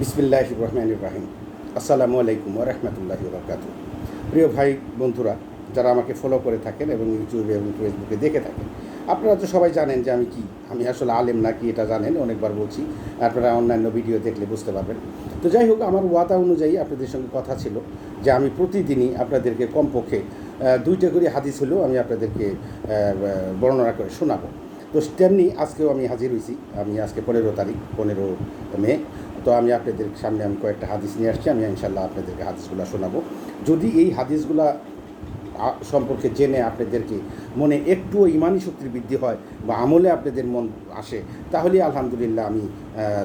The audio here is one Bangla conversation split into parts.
বিসমিল্লাহ রহমান ইব্রাহিম আসসালামু আলাইকুম রহমতুল্লাহ বরকাত প্রিয় ভাই, বন্ধুরা, যারা আমাকে ফলো করে থাকেন এবং ইউটিউবে এবং ফেসবুকে দেখে থাকেন, আপনারা তো সবাই জানেন যে আমি কি? আমি আসলে আলেম না কি এটা জানেন, অনেকবার বলছি। আপনারা অন্যান্য ভিডিও দেখলে বুঝতে পারবেন। তো যাই হোক, আমার ওয়াদা অনুযায়ী আপনাদের সঙ্গে কথা ছিল যে আমি প্রতিদিনই আপনাদেরকে কমপক্ষে দুইটা করে হাদিস হলেও আমি আপনাদেরকে বর্ণনা করে শোনাবো। তো তেমনি আজকেও আমি হাজির হয়েছি আমি আজকে পনেরো তারিখ, পনেরো মে। তো আমি আপনাদের সামনে আমি কয়েকটা হাদিস নিয়ে আসছি, আমি ইনশাল্লাহ আপনাদেরকে হাদিসগুলো শোনাবো। যদি এই হাদিসগুলা সম্পর্কে জেনে আপনাদেরকে মনে একটুও ইমানি শক্তির বৃদ্ধি হয় বা আমলে আপনাদের মন আসে, তাহলে আলহামদুলিল্লাহ আমি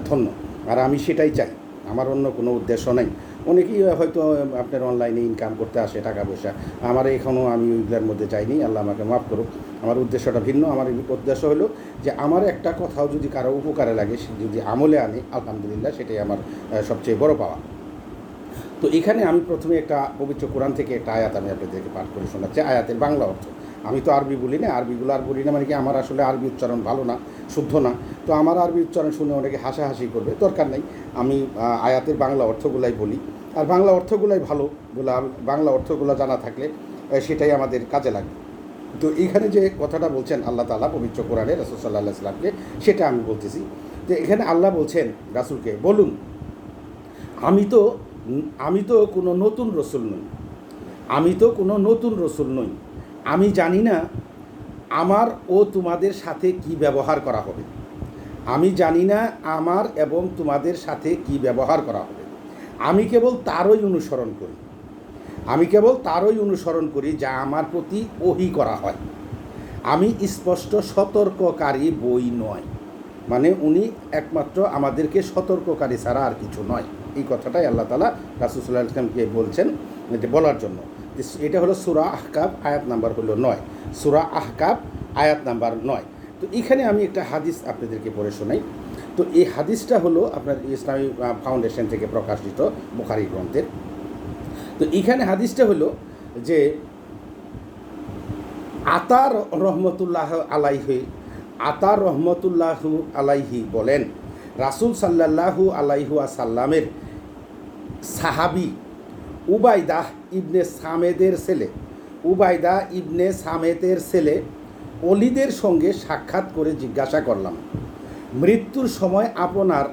ধন্য। আর আমি সেটাই চাই। আমার অন্য কোনো উদ্দেশ্য নেই। অনেকেই হয়তো আপনার অনলাইনে ইনকাম করতে আসে টাকা পয়সা। আমার এখনও আমি ওইগুলোর মধ্যে চাইনি আল্লাহ আমাকে মাফ করুক। আমার উদ্দেশ্যটা ভিন্ন। আমার উদ্দেশ্য হলো যে, আমার একটা কথাও যদি কারও উপকারে লাগে যদি আমলে আনে, আলহামদুলিল্লাহ সেটাই আমার সবচেয়ে বড় পাওয়া। তো এখানে আমি প্রথমে একটা পবিত্র কোরআন থেকে একটা আয়াত আমি আপনাদেরকে পাঠ করে শোনাচ্ছি। আয়াতের বাংলা অর্থ। আমি তো আরবি বলি না, আরবিগুলো আর বলি না মানে কি আমার আসলে আরবি উচ্চারণ ভালো না, শুদ্ধ না। তো আমার আরবি উচ্চারণ শুনে অনেকে হাসাহাসি করবে, দরকার নেই। আমি আয়াতের বাংলা অর্থগুলাই বলি। আর বাংলা অর্থগুলাই ভালো বলে বাংলা অর্থগুলো জানা থাকলে সেটাই আমাদের কাজে লাগবে। তো এইখানে যে কথাটা বলছেন আল্লাহ তালা পবিত্র কোরআনে রাসুল সাল্লাহ ইসলামকে সেটা আমি বলতেছি। যে এখানে আল্লাহ বলছেন রাসুলকে, বলুন, আমি তো আমি তো কোনো নতুন রসুল নই। আমি তো কোনো নতুন রসুল নই। আমি জানি না আমার ও তোমাদের সাথে কি ব্যবহার করা হবে। আমি জানি না আমার এবং তোমাদের সাথে কি ব্যবহার করা হবে। আমি কেবল তারই অনুসরণ করি। আমি কেবল তারই অনুসরণ করি যা আমার প্রতি ওহি করা হয়। আমি স্পষ্ট সতর্ককারী বই নয়। মানে উনি একমাত্র আমাদেরকে সতর্ককারী ছাড়া আর কিছু নয়। এই কথাটাই আল্লাহ তালা রাসুসুল্লাহ ইসলামকে বলছেন যে বলার জন্য। এটা হলো সুরা আহকাব আয়াত নাম্বার হলো নয়। সুরা আহকাব আয়াত নাম্বার নয়। তো এখানে আমি একটা হাদিস আপনাদেরকে পড়ে শোনাই। তো এই হাদিসটা হলো আপনার ইসলামী ফাউন্ডেশন থেকে প্রকাশিত বুখারি গ্রন্থের। তো এখানে হাদিসটা হলো যে, আতার রহমতুল্লাহ আলাইহি, আতার রহমতুল্লাহ আলাইহি বলেন, রাসুল সাল্লাল্লাহু আলাইহু সাল্লামের সাহাবি উবাইদাহ ইবনে সামেদের ছেলে। উবাইদা ইবনে সামেদের ছেলে অলিদের সঙ্গে সাক্ষাৎ করে জিজ্ঞাসা করলাম, মৃত্যুর সময় আপনার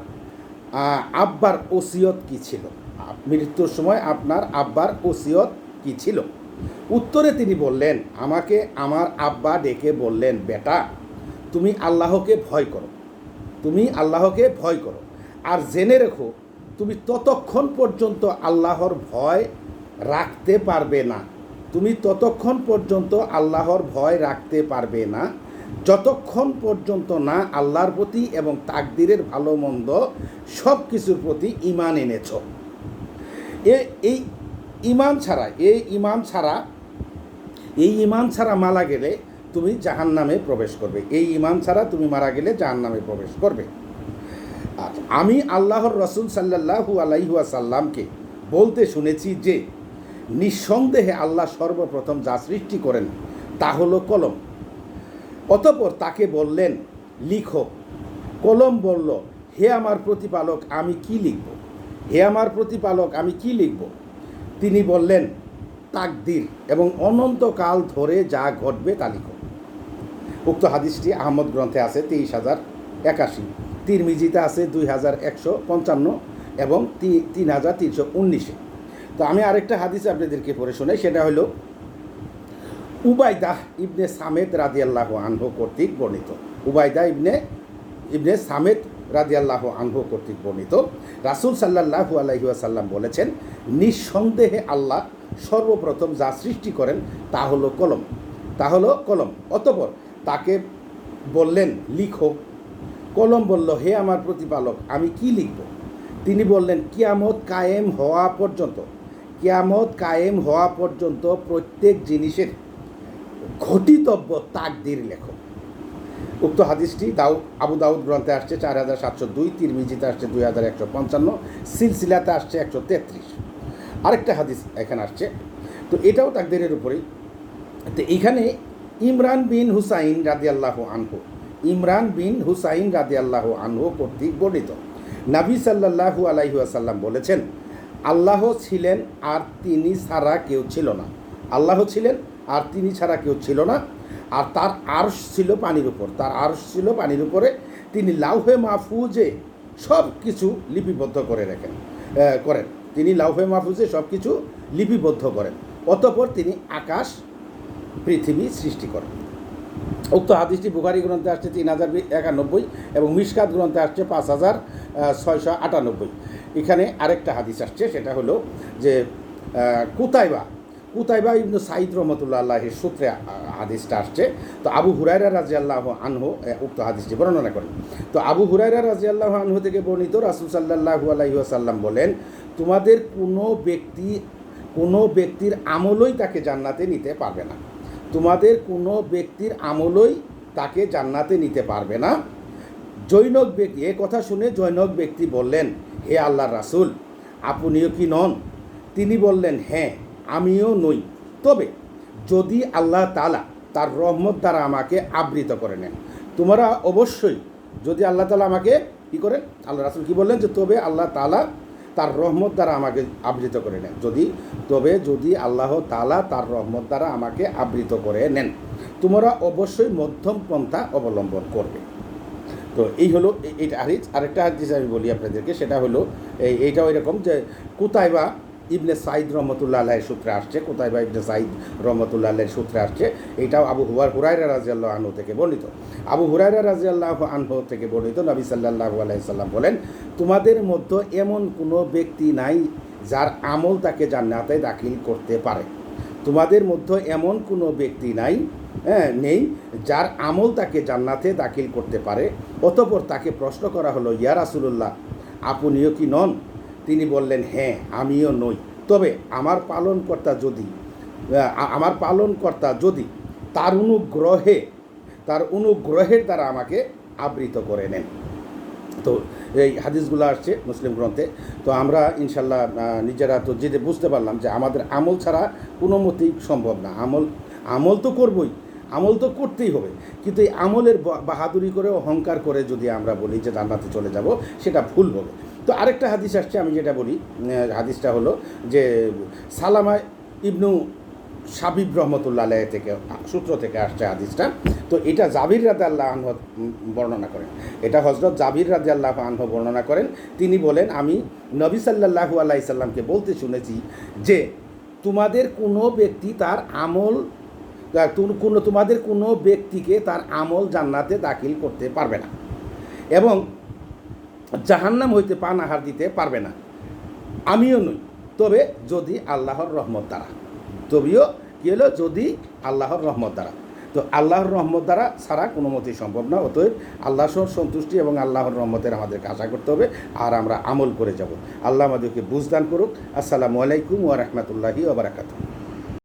আব্বার ওসিয়ত কি ছিল? মৃত্যুর সময় আপনার আব্বার ওসিয়ত কি ছিল? উত্তরে তিনি বললেন, আমাকে আমার আব্বা ডেকে বললেন, বেটা, তুমি আল্লাহকে ভয় করো, তুমি আল্লাহকে ভয় করো, আর জেনে রেখো তুমি ততক্ষণ পর্যন্ত আল্লাহর ভয় রাখতে পারবে না। তুমি ততক্ষণ পর্যন্ত আল্লাহর ভয় রাখতে পারবে না। যতক্ষণ পর্যন্ত না আল্লাহর প্রতি এবং তাকদিরের ভালো মন্দ সব কিছুর প্রতি ইমান এনেছ। এ, এই ইমান ছাড়া এই ইমান ছাড়া, এই ইমান ছাড়া মারা গেলে তুমি জাহান নামে প্রবেশ করবে। এই ইমান ছাড়া তুমি মারা গেলে জাহান নামে প্রবেশ করবে। আর আমি আল্লাহর রসুল সাল্লাহু আলাইহুয়া সাল্লামকে বলতে শুনেছি যে, নিঃসন্দেহে আল্লাহ সর্বপ্রথম যা সৃষ্টি করেন তা হলো কলম। অতপর তাকে বললেন, লিখো। কলম বলল, হে আমার প্রতিপালক, আমি কি লিখব? হে আমার প্রতিপালক, আমি কি লিখব? তিনি বললেন, তাকদির এবং অনন্তকাল ধরে যা ঘটবে তা লিখো। উক্ত হাদিসটি আহমদ গ্রন্থে আছে তেইশ হাজার একাশি। তিরমিজিতে আছে দুই হাজার একশো পঞ্চান্ন এবং তিন হাজার তিনশো উনিশে। তো আমি আরেকটা হাদিস আপনাদেরকে পড়ে শোনাই, সেটা হলো উবাইদাহ ইবনে সামেদ রাদিয়াল্লাহ আনহু কর্তৃক বর্ণিত। উবাইদা ইবনে ইবনে সামেদ রাদিয়াল্লাহ আনহু কর্তৃক বর্ণিত। রাসুল সাল্লাল্লাহু আলাইহি ওয়াসাল্লাম বলেছেন, নিঃসন্দেহে আল্লাহ সর্বপ্রথম যা সৃষ্টি করেন তা হলো কলম। তা হলো কলম। অতপর তাকে বললেন, লিখো। কলম বলল, হে আমার প্রতিপালক, আমি কি লিখব? তিনি বললেন, কিয়ামত কায়েম হওয়া পর্যন্ত, কিয়ামত কায়েম হওয়া পর্যন্ত প্রত্যেক জিনিসের ঘটিতব্য তাকদির লেখো। উক্ত হাদিসটি দাউ আবু দাউদ গ্রন্থে আসছে চার হাজার সাতশো দুই, তিরমিজিতে আসছে দুই হাজার একশো পঞ্চান্ন, সিলসিলাতে আসছে একশো তেত্রিশ। আরেকটা হাদিস এখানে আসছে, তো এটাও তাকদিরের উপরেই। তো এখানে ইমরান বিন হুসাইন রাদিয়াল্লাহ আনহু ইমরান বিন হুসাইন রাদিয়াল্লাহ আনহু কর্তৃক বর্ণিত নাবি সাল্লাহু আলাইহি আসাল্লাম বলেছেন, আল্লাহ ছিলেন আর তিনি ছাড়া কেউ ছিল না। আল্লাহ ছিলেন আর তিনি ছাড়া কেউ ছিল না। আর তার আর্শ ছিল পানির উপর। তার আর্শ ছিল পানির উপরে। তিনি লাউহে মাহফুজে সব কিছু লিপিবদ্ধ করে রাখেন করেন। তিনি লাউহে মাহফুজে সব কিছু লিপিবদ্ধ করেন। অতঃপর তিনি আকাশ, পৃথিবী সৃষ্টি করেন। উক্ত হাদিসটি বুখারি গ্রন্থে আসছে তিন হাজার একানব্বই এবং মিসকাত গ্রন্থে আসছে পাঁচ হাজার ছয়শো আটানব্বই। এখানে আরেকটা হাদিস আসছে, সেটা হলো যে কুতাইবা কুতাইবা ইবনু সাইদ রহমতুল্লাহ আল্লাহের সূত্রে হাদিসটা আসছে। তো আবু হুরাইরা রাজি আল্লাহ আনহু উক্ত হাদিসটি বর্ণনা করেন। তো আবু হুরাইরা রাজি আল্লাহ আনহু থেকে বর্ণিত রাসুল সাল্লাহু আলাইহি আসাল্লাম বলেন, তোমাদের কোনো ব্যক্তি, কোনো ব্যক্তির আমলই তাকে জান্নাতে নিতে পারবে না। তোমাদের কোনো ব্যক্তির আমলই তাকে জান্নাতে নিতে পারবে না। জৈনক ব্যক্তি, এ কথা শুনে জৈনক ব্যক্তি বললেন, হে আল্লাহর রাসূল, আপনিও কি নন? তিনি বললেন হ্যাঁ আমিও নই। তবে যদি আল্লাহ তালা তার রহমত দ্বারা আমাকে আবৃত করে নেন, তোমরা অবশ্যই যদি আল্লাহ তালা আমাকে কী করেন? আল্লাহ রাসুল কি বললেন যে, তবে আল্লাহ তালা তার রহমত দ্বারা আমাকে আবৃত করে নেন। যদি, তবে যদি আল্লাহ তালা তার রহমত দ্বারা আমাকে আবৃত করে নেন, তোমরা অবশ্যই মধ্যম পন্থা অবলম্বন করবে। তো এই হলো এইটা হাদিস। আরেকটা হাদিস আমি বলি আপনাদেরকে, সেটা হলো এইটা ওই রকম যে কুতাইবা ইবনে সাইদ রহমতুল্লাহ আল্লাহের সূত্রে আসছে। কোথায় বা ইবনে সাইদ রহমতুল্লাহ আল্লাহের সূত্রে আসছে? এটাও আবু হুয়ার হুরাইরা রাজিয়াল্লাহ আনহু থেকে বর্ণিত। আবু হুরাইরা রাজিয়াল্লাহ আনহু থেকে বর্ণিত নবী সাল্লাল্লাহু আলাইহি সাল্লাম বলেন, তোমাদের মধ্যে এমন কোনো ব্যক্তি নাই যার আমল তাকে জান্নাতে দাখিল করতে পারে। তোমাদের মধ্যে এমন কোনো ব্যক্তি নাই হ্যাঁ নেই যার আমল তাকে জান্নাতে দাখিল করতে পারে। অতপর তাকে প্রশ্ন করা হলো, ইয়া রাসুলুল্লাহ, আপনিও কি নন? তিনি বললেন হ্যাঁ আমিও নই। তবে আমার পালনকর্তা যদি আমার পালনকর্তা যদি তার অনুগ্রহে, তার অনুগ্রহের দ্বারা আমাকে আবৃত করে নেন। তো এই হাদিসগুলো আসছে মুসলিম গ্রন্থে। তো আমরা ইনশাল্লাহ নিজেরা তো যেতে বুঝতে পারলাম যে আমাদের আমল ছাড়া কোনো মতেই সম্ভব না। আমল আমল তো করবই, আমল তো করতেই হবে। কিন্তু এই আমলের বাহাদুরি করে, অহংকার করে যদি আমরা বলি যে জান্নাতে চলে যাব, সেটা ভুল হবে। তো আরেকটা হাদিস আসছে, আমি যেটা বলি হাদিসটা হলো যে সালামা ইবনু সাবিব রহমতুল্লাহ আলাইহি থেকে, সূত্র থেকে আসছে হাদিসটা। তো এটা জাবির রাজা আল্লাহ আনহ বর্ণনা করেন। এটা হজরত জাবির রাজা আল্লাহ আনহ বর্ণনা করেন। তিনি বলেন, আমি নবী সাল্লাহু আল্লাহ সাল্লামকে বলতে শুনেছি যে, তোমাদের কোনো ব্যক্তি তার আমল কোনো, তোমাদের কোনো ব্যক্তিকে তার আমল জান্নাতে দাখিল করতে পারবে না। এবং জাহান্নাম হইতে পান আহার দিতে পারবে না। আমিও নই, তবে যদি আল্লাহর রহমত দ্বারা। তবেও কী হলো? যদি আল্লাহর রহমত দ্বারা। তো আল্লাহর রহমত দ্বারা ছাড়া কোনো মতেই সম্ভব না, অতএব আল্লাহর সন্তুষ্টি এবং আল্লাহর রহমতের আমাদেরকে আশা করতে হবে, আর আমরা আমল করে যাব। আল্লাহ আমাদেরকে বুঝদান করুক। আসসালামু আলাইকুম ওয়া রাহমাতুল্লাহি